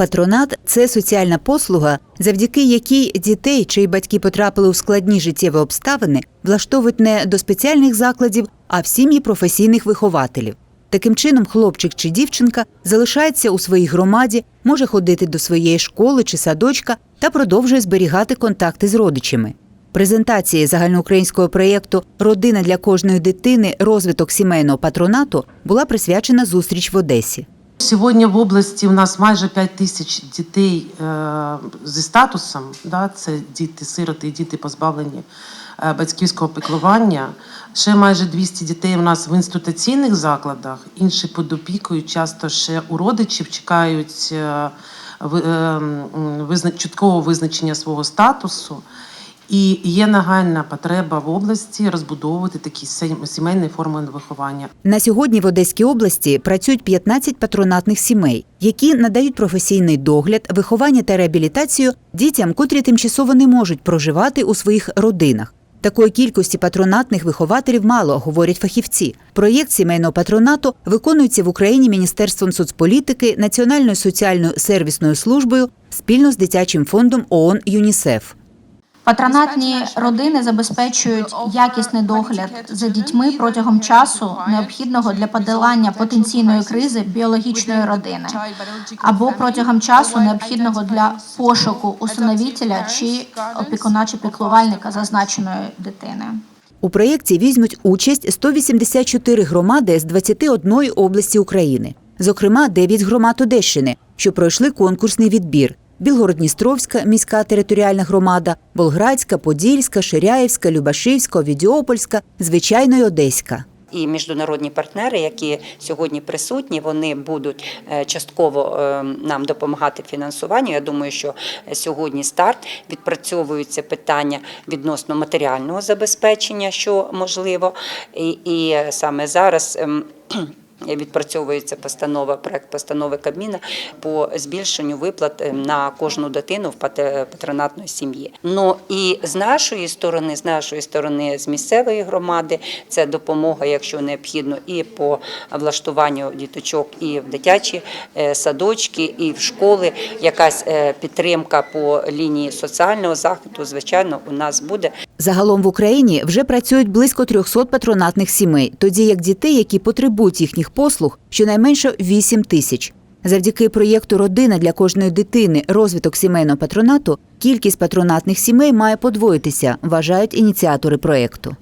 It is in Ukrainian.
Патронат це соціальна послуга, завдяки якій дітей, чиї батьки потрапили у складні життєві обставини, влаштовують не до спеціальних закладів, а в сім'ї професійних вихователів. Таким чином, хлопчик чи дівчинка залишається у своїй громаді, може ходити до своєї школи чи садочка та продовжує зберігати контакти з родичами. Презентації загальноукраїнського проєкту Родина для кожної дитини розвиток сімейного патронату була присвячена зустріч в Одесі. Сьогодні в області у нас майже 5 тисяч дітей е, зі статусом. Да, це діти сироти і діти позбавлені е, батьківського піклування. Ще майже 200 дітей у нас в інституційних закладах, інші під опікою, часто ще у родичів чекають е, чіткого визначення свого статусу. І є нагальна потреба в області розбудовувати такі сімейні форми виховання. На сьогодні в Одеській області працюють 15 патронатних сімей, які надають професійний догляд, виховання та реабілітацію дітям, котрі тимчасово не можуть проживати у своїх родинах. Такої кількості патронатних вихователів мало, говорять фахівці. Проєкт сімейного патронату виконується в Україні Міністерством соцполітики, Національною соціальною сервісною службою спільно з дитячим фондом ООН ЮНІСЕФ. Патронатні родини забезпечують якісний догляд за дітьми протягом часу, необхідного для подолання потенційної кризи біологічної родини, або протягом часу необхідного для пошуку усиновителя чи опікуна чи піклувальника зазначеної дитини. У проєкті візьмуть участь 184 громади з 21 області України, зокрема 9 громад Одещини, що пройшли конкурсний відбір: Білгород-Дністровська міська територіальна громада, Болградська, Подільська, Ширяївська, Любашівська, Овідіопольська, звичайно, й Одеська. І міжнародні партнери, які сьогодні присутні, вони будуть е, частково е, нам допомагати фінансуванню. Я думаю, що сьогодні старт відпрацьовуються питання відносно матеріального забезпечення, що можливо, і, і саме зараз. Ем, Відпрацьовується постанова, проект постанови Кабміна по збільшенню виплат е, на кожну дитину в патронатної сім'ї. Ну і з нашої сторони, з нашої сторони, з місцевої громади, це допомога, якщо необхідно, і по влаштуванню діточок, і в дитячі е, садочки, і в школи. Якась е, підтримка по лінії соціального захисту, звичайно, у нас буде. Загалом в Україні вже працюють близько 300 патронатних сімей, тоді як дітей, які потребують їхніх послуг, щонайменше 8 тисяч. Завдяки проєкту Родина для кожної дитини розвиток сімейного патронату кількість патронатних сімей має подвоїтися, вважають ініціатори проєкту.